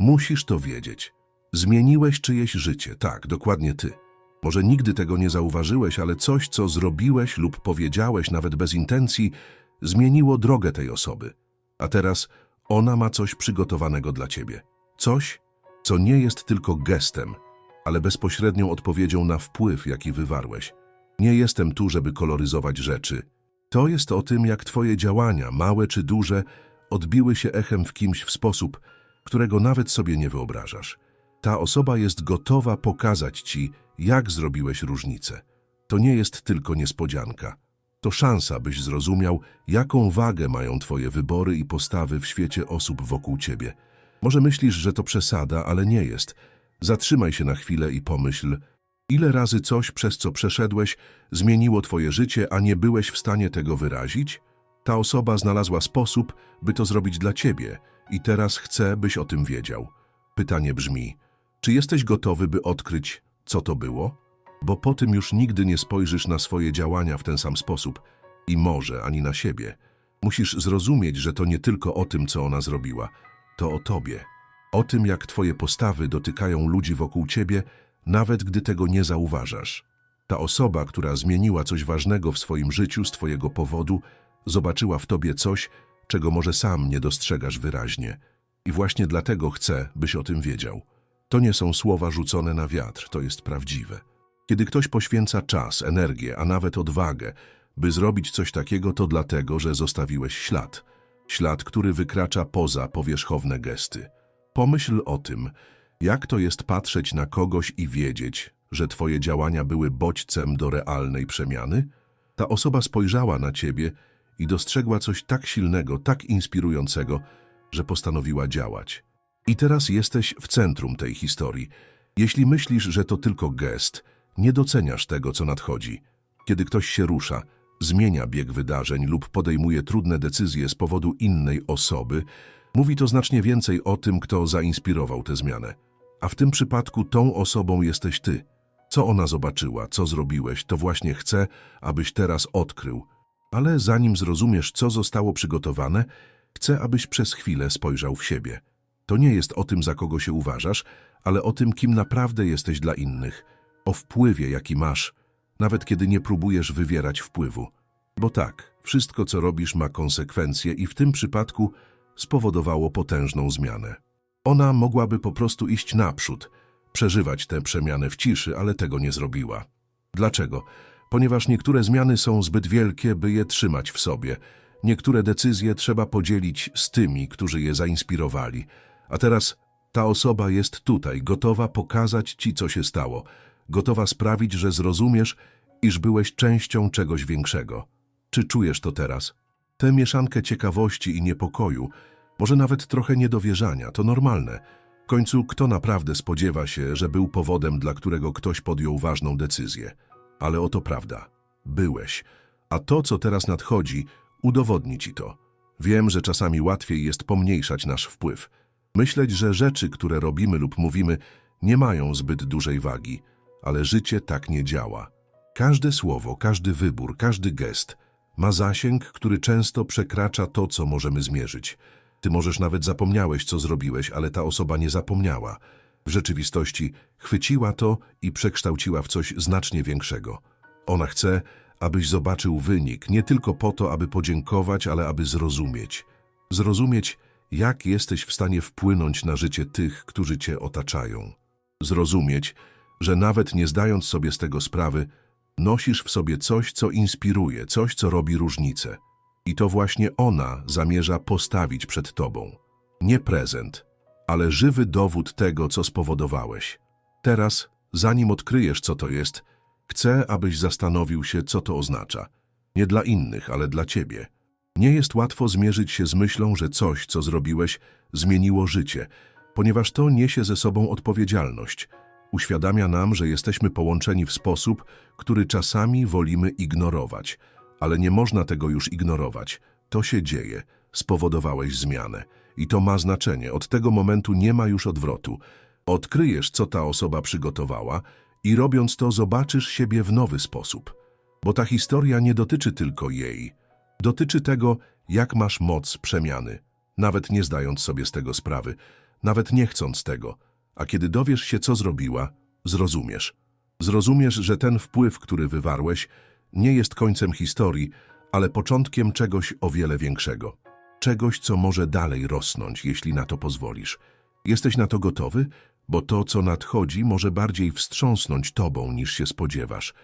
Musisz to wiedzieć. Zmieniłeś czyjeś życie, tak, dokładnie ty. Może nigdy tego nie zauważyłeś, ale coś, co zrobiłeś lub powiedziałeś, nawet bez intencji, zmieniło drogę tej osoby. A teraz ona ma coś przygotowanego dla ciebie. Coś, co nie jest tylko gestem, ale bezpośrednią odpowiedzią na wpływ, jaki wywarłeś. Nie jestem tu, żeby koloryzować rzeczy. To jest o tym, jak twoje działania, małe czy duże, odbiły się echem w kimś w sposób, którego nawet sobie nie wyobrażasz. Ta osoba jest gotowa pokazać ci, jak zrobiłeś różnicę. To nie jest tylko niespodzianka. To szansa, byś zrozumiał, jaką wagę mają twoje wybory i postawy w świecie osób wokół ciebie. Może myślisz, że to przesada, ale nie jest. Zatrzymaj się na chwilę i pomyśl, ile razy coś, przez co przeszedłeś, zmieniło twoje życie, a nie byłeś w stanie tego wyrazić? Ta osoba znalazła sposób, by to zrobić dla ciebie i teraz chce, byś o tym wiedział. Pytanie brzmi, czy jesteś gotowy, by odkryć, co to było? Bo po tym już nigdy nie spojrzysz na swoje działania w ten sam sposób i może ani na siebie. Musisz zrozumieć, że to nie tylko o tym, co ona zrobiła, to o tobie. O tym, jak twoje postawy dotykają ludzi wokół ciebie, nawet gdy tego nie zauważasz. Ta osoba, która zmieniła coś ważnego w swoim życiu z twojego powodu, zobaczyła w tobie coś, czego może sam nie dostrzegasz wyraźnie. I właśnie dlatego chcę, byś o tym wiedział. To nie są słowa rzucone na wiatr, to jest prawdziwe. Kiedy ktoś poświęca czas, energię, a nawet odwagę, by zrobić coś takiego, to dlatego, że zostawiłeś ślad. Ślad, który wykracza poza powierzchowne gesty. Pomyśl o tym, jak to jest patrzeć na kogoś i wiedzieć, że twoje działania były bodźcem do realnej przemiany? Ta osoba spojrzała na ciebie i dostrzegła coś tak silnego, tak inspirującego, że postanowiła działać. I teraz jesteś w centrum tej historii. Jeśli myślisz, że to tylko gest, nie doceniasz tego, co nadchodzi. Kiedy ktoś się rusza, zmienia bieg wydarzeń lub podejmuje trudne decyzje z powodu innej osoby, mówi to znacznie więcej o tym, kto zainspirował tę zmianę. A w tym przypadku tą osobą jesteś ty. Co ona zobaczyła, co zrobiłeś, to właśnie chce, abyś teraz odkrył. Ale zanim zrozumiesz, co zostało przygotowane, chcę, abyś przez chwilę spojrzał w siebie. To nie jest o tym, za kogo się uważasz, ale o tym, kim naprawdę jesteś dla innych. O wpływie, jaki masz, nawet kiedy nie próbujesz wywierać wpływu. Bo tak, wszystko, co robisz, ma konsekwencje i w tym przypadku spowodowało potężną zmianę. Ona mogłaby po prostu iść naprzód, przeżywać tę przemianę w ciszy, ale tego nie zrobiła. Dlaczego? Ponieważ niektóre zmiany są zbyt wielkie, by je trzymać w sobie. Niektóre decyzje trzeba podzielić z tymi, którzy je zainspirowali. A teraz ta osoba jest tutaj, gotowa pokazać ci, co się stało, gotowa sprawić, że zrozumiesz, iż byłeś częścią czegoś większego. Czy czujesz to teraz? Tę mieszankę ciekawości i niepokoju, może nawet trochę niedowierzania, to normalne. W końcu kto naprawdę spodziewa się, że był powodem, dla którego ktoś podjął ważną decyzję? Ale oto prawda. Byłeś. A to, co teraz nadchodzi, udowodni ci to. Wiem, że czasami łatwiej jest pomniejszać nasz wpływ. Myśleć, że rzeczy, które robimy lub mówimy, nie mają zbyt dużej wagi, ale życie tak nie działa. Każde słowo, każdy wybór, każdy gest ma zasięg, który często przekracza to, co możemy zmierzyć. Ty możesz nawet zapomniałeś, co zrobiłeś, ale ta osoba nie zapomniała. W rzeczywistości chwyciła to i przekształciła w coś znacznie większego. Ona chce, abyś zobaczył wynik, nie tylko po to, aby podziękować, ale aby zrozumieć. Zrozumieć, jak jesteś w stanie wpłynąć na życie tych, którzy cię otaczają. Zrozumieć, że nawet nie zdając sobie z tego sprawy, nosisz w sobie coś, co inspiruje, coś, co robi różnicę. I to właśnie ona zamierza postawić przed tobą. Nie prezent, ale żywy dowód tego, co spowodowałeś. Teraz, zanim odkryjesz, co to jest, chcę, abyś zastanowił się, co to oznacza. Nie dla innych, ale dla ciebie. Nie jest łatwo zmierzyć się z myślą, że coś, co zrobiłeś, zmieniło życie, ponieważ to niesie ze sobą odpowiedzialność. Uświadamia nam, że jesteśmy połączeni w sposób, który czasami wolimy ignorować. Ale nie można tego już ignorować. To się dzieje. Spowodowałeś zmianę. I to ma znaczenie. Od tego momentu nie ma już odwrotu. Odkryjesz, co ta osoba przygotowała i robiąc to zobaczysz siebie w nowy sposób. Bo ta historia nie dotyczy tylko jej. Dotyczy tego, jak masz moc przemiany, nawet nie zdając sobie z tego sprawy. nawet nie chcąc tego. A kiedy dowiesz się, co zrobiła, zrozumiesz. Zrozumiesz, że ten wpływ, który wywarłeś, nie jest końcem historii, ale początkiem czegoś o wiele większego. Czegoś, co może dalej rosnąć, jeśli na to pozwolisz. Jesteś na to gotowy? Bo to, co nadchodzi, może bardziej wstrząsnąć tobą, niż się spodziewasz.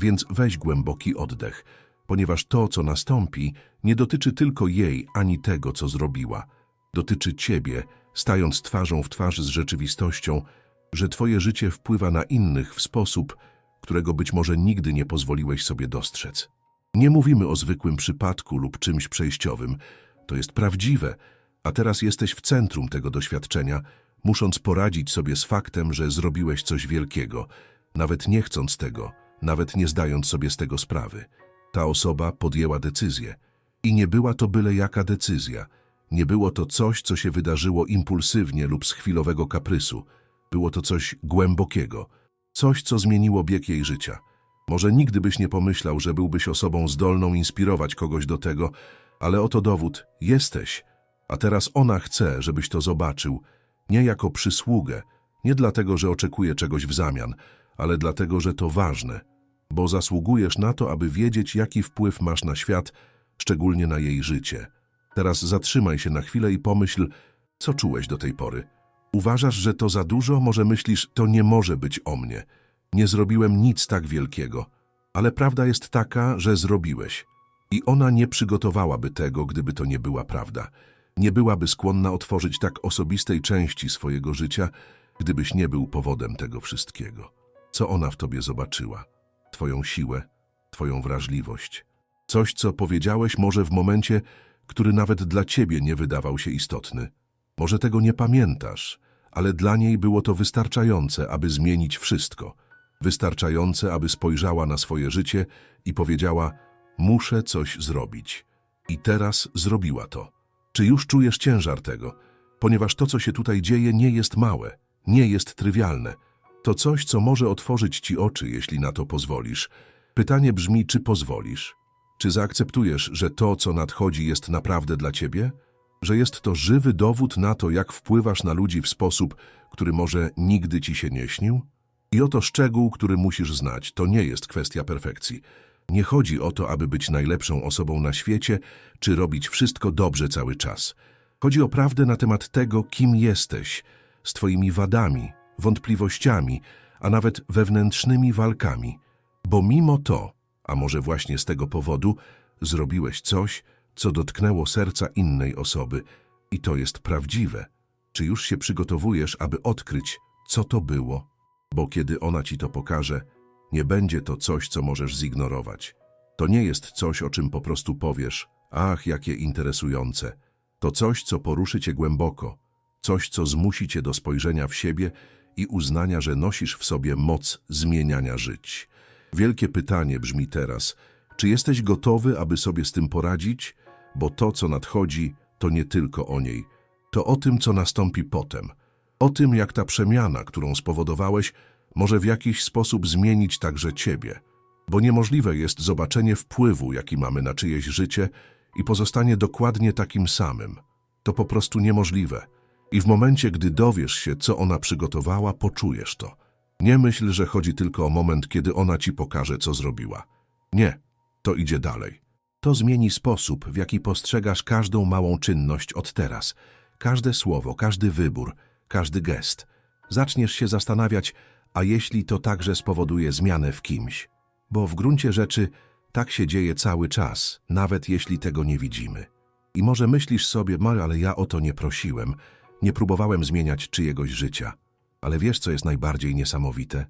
Więc weź głęboki oddech, ponieważ to, co nastąpi, nie dotyczy tylko jej ani tego, co zrobiła. Dotyczy ciebie, stając twarzą w twarz z rzeczywistością, że twoje życie wpływa na innych w sposób, którego być może nigdy nie pozwoliłeś sobie dostrzec. Nie mówimy o zwykłym przypadku lub czymś przejściowym. To jest prawdziwe, a teraz jesteś w centrum tego doświadczenia, musząc poradzić sobie z faktem, że zrobiłeś coś wielkiego, nawet nie chcąc tego, nawet nie zdając sobie z tego sprawy. Ta osoba podjęła decyzję. I nie była to byle jaka decyzja. Nie było to coś, co się wydarzyło impulsywnie lub z chwilowego kaprysu. Było to coś głębokiego. Coś, co zmieniło bieg jej życia. Może nigdy byś nie pomyślał, że byłbyś osobą zdolną inspirować kogoś do tego, ale oto dowód. Jesteś. A teraz ona chce, żebyś to zobaczył. Nie jako przysługę, nie dlatego, że oczekuje czegoś w zamian, ale dlatego, że to ważne. Bo zasługujesz na to, aby wiedzieć, jaki wpływ masz na świat, szczególnie na jej życie. Teraz zatrzymaj się na chwilę i pomyśl, co czułeś do tej pory. Uważasz, że to za dużo? Może myślisz, to nie może być o mnie. Nie zrobiłem nic tak wielkiego. Ale prawda jest taka, że zrobiłeś. I ona nie przygotowałaby tego, gdyby to nie była prawda. Nie byłaby skłonna otworzyć tak osobistej części swojego życia, gdybyś nie był powodem tego wszystkiego. Co ona w tobie zobaczyła? Twoją siłę, twoją wrażliwość. Coś, co powiedziałeś może w momencie, który nawet dla ciebie nie wydawał się istotny. Może tego nie pamiętasz, ale dla niej było to wystarczające, aby zmienić wszystko. Wystarczające, aby spojrzała na swoje życie i powiedziała: Muszę coś zrobić. I teraz zrobiła to. Czy już czujesz ciężar tego? Ponieważ to, co się tutaj dzieje, nie jest małe, nie jest trywialne. To coś, co może otworzyć ci oczy, jeśli na to pozwolisz. Pytanie brzmi, czy pozwolisz? Czy zaakceptujesz, że to, co nadchodzi, jest naprawdę dla ciebie? Że jest to żywy dowód na to, jak wpływasz na ludzi w sposób, który może nigdy ci się nie śnił? I oto szczegół, który musisz znać, to nie jest kwestia perfekcji. Nie chodzi o to, aby być najlepszą osobą na świecie, czy robić wszystko dobrze cały czas. Chodzi o prawdę na temat tego, kim jesteś, z twoimi wadami, wątpliwościami, a nawet wewnętrznymi walkami. Bo mimo to, a może właśnie z tego powodu, zrobiłeś coś, co dotknęło serca innej osoby i to jest prawdziwe. Czy już się przygotowujesz, aby odkryć, co to było? Bo kiedy ona ci to pokaże, nie będzie to coś, co możesz zignorować. To nie jest coś, o czym po prostu powiesz, ach, jakie interesujące. To coś, co poruszy cię głęboko, coś, co zmusi cię do spojrzenia w siebie i uznania, że nosisz w sobie moc zmieniania żyć. Wielkie pytanie brzmi teraz, czy jesteś gotowy, aby sobie z tym poradzić? Bo to, co nadchodzi, to nie tylko o niej, to o tym, co nastąpi potem. O tym, jak ta przemiana, którą spowodowałeś, może w jakiś sposób zmienić także ciebie. Bo niemożliwe jest zobaczenie wpływu, jaki mamy na czyjeś życie i pozostanie dokładnie takim samym. To po prostu niemożliwe. I w momencie, gdy dowiesz się, co ona przygotowała, poczujesz to. Nie myśl, że chodzi tylko o moment, kiedy ona ci pokaże, co zrobiła. Nie, to idzie dalej. To zmieni sposób, w jaki postrzegasz każdą małą czynność od teraz. Każde słowo, każdy wybór, każdy gest. Zaczniesz się zastanawiać, a jeśli to także spowoduje zmianę w kimś? Bo w gruncie rzeczy tak się dzieje cały czas, nawet jeśli tego nie widzimy. I może myślisz sobie, Mar, ale ja o to nie prosiłem, nie próbowałem zmieniać czyjegoś życia. Ale wiesz, co jest najbardziej niesamowite?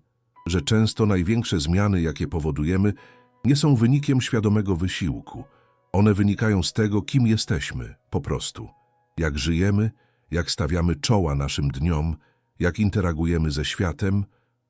Że często największe zmiany, jakie powodujemy, nie są wynikiem świadomego wysiłku. One wynikają z tego, kim jesteśmy, po prostu. Jak żyjemy, jak stawiamy czoła naszym dniom, jak interagujemy ze światem,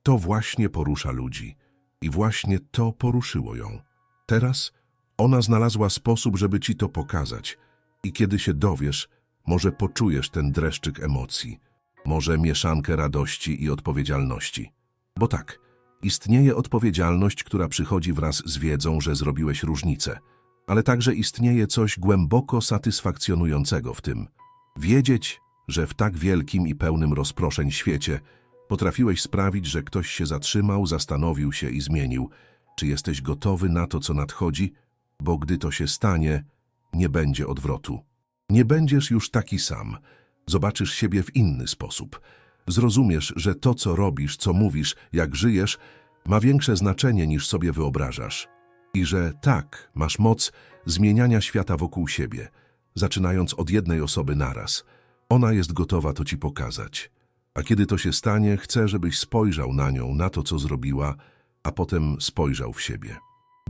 to właśnie porusza ludzi. I właśnie to poruszyło ją. Teraz ona znalazła sposób, żeby ci to pokazać. I kiedy się dowiesz, może poczujesz ten dreszczyk emocji, może mieszankę radości i odpowiedzialności. Bo tak, istnieje odpowiedzialność, która przychodzi wraz z wiedzą, że zrobiłeś różnicę, ale także istnieje coś głęboko satysfakcjonującego w tym. Wiedzieć, że w tak wielkim i pełnym rozproszeń świecie potrafiłeś sprawić, że ktoś się zatrzymał, zastanowił się i zmienił. Czy jesteś gotowy na to, co nadchodzi? Bo gdy to się stanie, nie będzie odwrotu. Nie będziesz już taki sam. Zobaczysz siebie w inny sposób. Zrozumiesz, że to, co robisz, co mówisz, jak żyjesz, ma większe znaczenie niż sobie wyobrażasz. I że tak, masz moc zmieniania świata wokół siebie, zaczynając od jednej osoby naraz. Ona jest gotowa to ci pokazać. A kiedy to się stanie, chcę, żebyś spojrzał na nią, na to, co zrobiła, a potem spojrzał w siebie.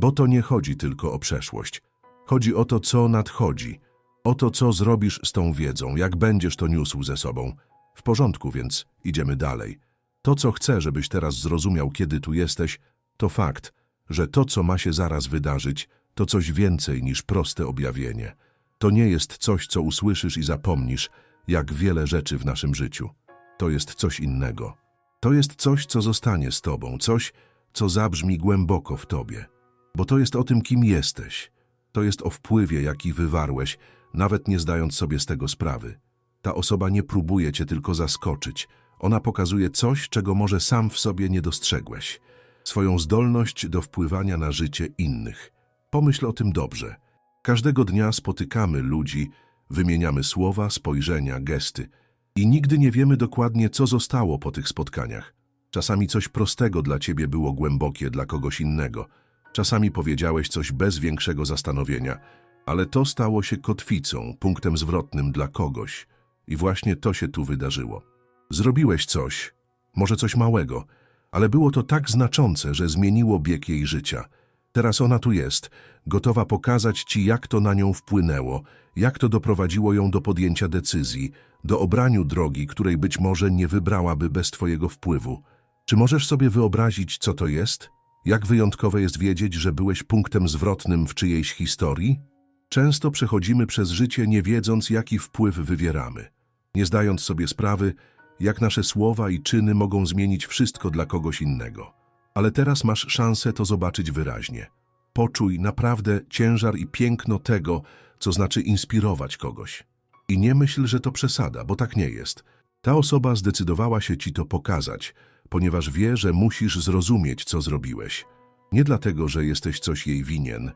Bo to nie chodzi tylko o przeszłość. Chodzi o to, co nadchodzi, o to, co zrobisz z tą wiedzą, jak będziesz to niósł ze sobą. W porządku, więc idziemy dalej. To, co chcę, żebyś teraz zrozumiał, kiedy tu jesteś, to fakt, że to, co ma się zaraz wydarzyć, to coś więcej niż proste objawienie. To nie jest coś, co usłyszysz i zapomnisz, jak wiele rzeczy w naszym życiu. To jest coś innego. To jest coś, co zostanie z tobą, coś, co zabrzmi głęboko w tobie. Bo to jest o tym, kim jesteś. To jest o wpływie, jaki wywarłeś, nawet nie zdając sobie z tego sprawy. Ta osoba nie próbuje cię tylko zaskoczyć. Ona pokazuje coś, czego może sam w sobie nie dostrzegłeś. Swoją zdolność do wpływania na życie innych. Pomyśl o tym dobrze. Każdego dnia spotykamy ludzi, wymieniamy słowa, spojrzenia, gesty i nigdy nie wiemy dokładnie, co zostało po tych spotkaniach. Czasami coś prostego dla ciebie było głębokie dla kogoś innego. Czasami powiedziałeś coś bez większego zastanowienia, ale to stało się kotwicą, punktem zwrotnym dla kogoś. I właśnie to się tu wydarzyło. Zrobiłeś coś, może coś małego, ale było to tak znaczące, że zmieniło bieg jej życia. Teraz ona tu jest, gotowa pokazać ci, jak to na nią wpłynęło, jak to doprowadziło ją do podjęcia decyzji, do obraniu drogi, której być może nie wybrałaby bez twojego wpływu. Czy możesz sobie wyobrazić, co to jest? Jak wyjątkowe jest wiedzieć, że byłeś punktem zwrotnym w czyjejś historii? Często przechodzimy przez życie nie wiedząc, jaki wpływ wywieramy, nie zdając sobie sprawy, jak nasze słowa i czyny mogą zmienić wszystko dla kogoś innego. Ale teraz masz szansę to zobaczyć wyraźnie. Poczuj naprawdę ciężar i piękno tego, co znaczy inspirować kogoś. I nie myśl, że to przesada, bo tak nie jest. Ta osoba zdecydowała się ci to pokazać, ponieważ wie, że musisz zrozumieć, co zrobiłeś. Nie dlatego, że jesteś coś jej winien,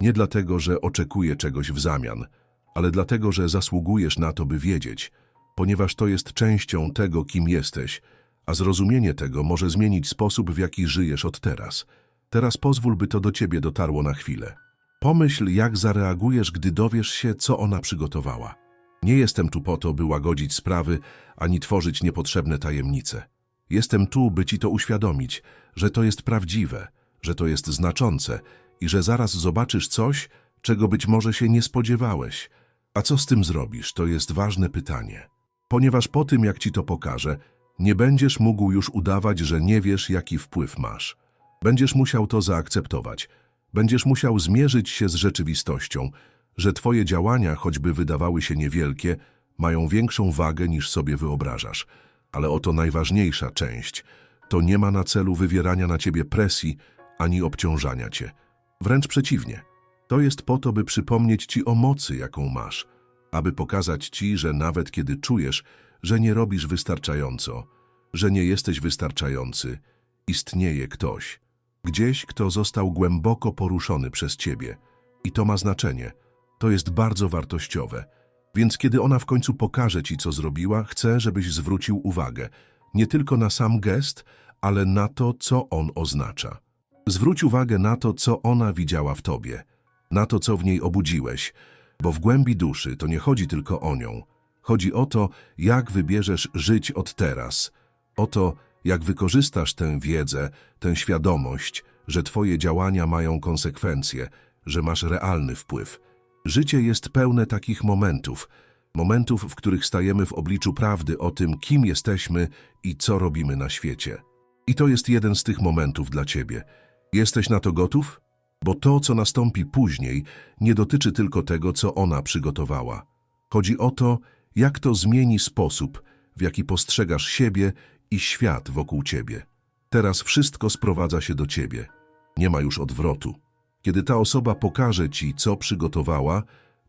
nie dlatego, że oczekuje czegoś w zamian, ale dlatego, że zasługujesz na to, by wiedzieć, ponieważ to jest częścią tego, kim jesteś, a zrozumienie tego może zmienić sposób, w jaki żyjesz od teraz. Teraz pozwól, by to do ciebie dotarło na chwilę. Pomyśl, jak zareagujesz, gdy dowiesz się, co ona przygotowała. Nie jestem tu po to, by łagodzić sprawy, ani tworzyć niepotrzebne tajemnice. Jestem tu, by ci to uświadomić, że to jest prawdziwe, że to jest znaczące i że zaraz zobaczysz coś, czego być może się nie spodziewałeś. A co z tym zrobisz, to jest ważne pytanie. Ponieważ po tym, jak ci to pokażę, nie będziesz mógł już udawać, że nie wiesz, jaki wpływ masz. Będziesz musiał to zaakceptować. Będziesz musiał zmierzyć się z rzeczywistością, że twoje działania, choćby wydawały się niewielkie, mają większą wagę niż sobie wyobrażasz. Ale oto najważniejsza część. To nie ma na celu wywierania na ciebie presji ani obciążania cię. Wręcz przeciwnie. To jest po to, by przypomnieć ci o mocy, jaką masz, aby pokazać ci, że nawet kiedy czujesz, że nie robisz wystarczająco, że nie jesteś wystarczający, istnieje ktoś, gdzieś, kto został głęboko poruszony przez ciebie. I to ma znaczenie. To jest bardzo wartościowe. Więc kiedy ona w końcu pokaże ci, co zrobiła, chcę, żebyś zwrócił uwagę nie tylko na sam gest, ale na to, co on oznacza. Zwróć uwagę na to, co ona widziała w tobie, na to, co w niej obudziłeś, bo w głębi duszy to nie chodzi tylko o nią. Chodzi o to, jak wybierzesz żyć od teraz, o to, jak wykorzystasz tę wiedzę, tę świadomość, że twoje działania mają konsekwencje, że masz realny wpływ. Życie jest pełne takich momentów, momentów, w których stajemy w obliczu prawdy o tym, kim jesteśmy i co robimy na świecie. I to jest jeden z tych momentów dla ciebie. Jesteś na to gotów? Bo to, co nastąpi później, nie dotyczy tylko tego, co ona przygotowała. Chodzi o to, jak to zmieni sposób, w jaki postrzegasz siebie i świat wokół ciebie. Teraz wszystko sprowadza się do ciebie. Nie ma już odwrotu. Kiedy ta osoba pokaże ci, co przygotowała,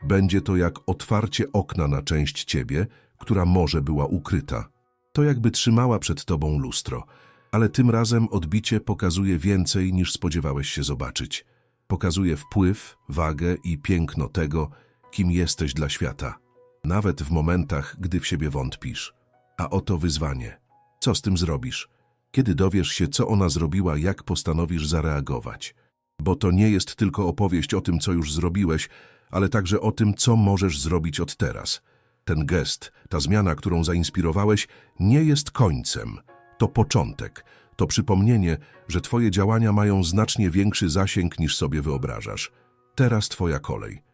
będzie to jak otwarcie okna na część ciebie, która może była ukryta. To jakby trzymała przed tobą lustro, ale tym razem odbicie pokazuje więcej niż spodziewałeś się zobaczyć. Pokazuje wpływ, wagę i piękno tego, kim jesteś dla świata. Nawet w momentach, gdy w siebie wątpisz. A oto wyzwanie. Co z tym zrobisz? Kiedy dowiesz się, co ona zrobiła, jak postanowisz zareagować? Bo to nie jest tylko opowieść o tym, co już zrobiłeś, ale także o tym, co możesz zrobić od teraz. Ten gest, ta zmiana, którą zainspirowałeś, nie jest końcem. To początek. To przypomnienie, że twoje działania mają znacznie większy zasięg niż sobie wyobrażasz. Teraz twoja kolej.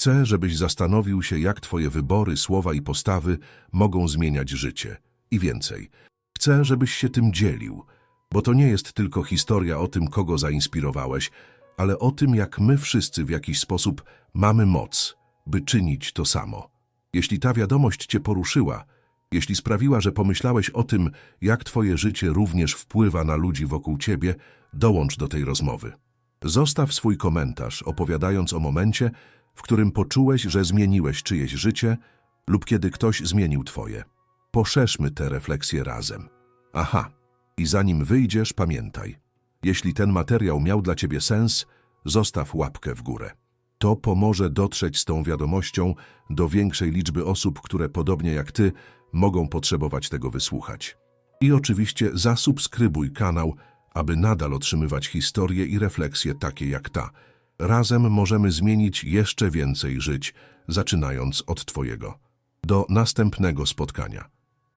Chcę, żebyś zastanowił się, jak twoje wybory, słowa i postawy mogą zmieniać życie. I więcej. Chcę, żebyś się tym dzielił, bo to nie jest tylko historia o tym, kogo zainspirowałeś, ale o tym, jak my wszyscy w jakiś sposób mamy moc, by czynić to samo. Jeśli ta wiadomość cię poruszyła, jeśli sprawiła, że pomyślałeś o tym, jak twoje życie również wpływa na ludzi wokół ciebie, dołącz do tej rozmowy. Zostaw swój komentarz, opowiadając o momencie, w którym poczułeś, że zmieniłeś czyjeś życie lub kiedy ktoś zmienił twoje. Poszerzmy te refleksje razem. Aha, i zanim wyjdziesz, pamiętaj. Jeśli ten materiał miał dla ciebie sens, zostaw łapkę w górę. To pomoże dotrzeć z tą wiadomością do większej liczby osób, które podobnie jak ty mogą potrzebować tego wysłuchać. I oczywiście zasubskrybuj kanał, aby nadal otrzymywać historie i refleksje takie jak ta. Razem możemy zmienić jeszcze więcej żyć, zaczynając od Twojego. Do następnego spotkania.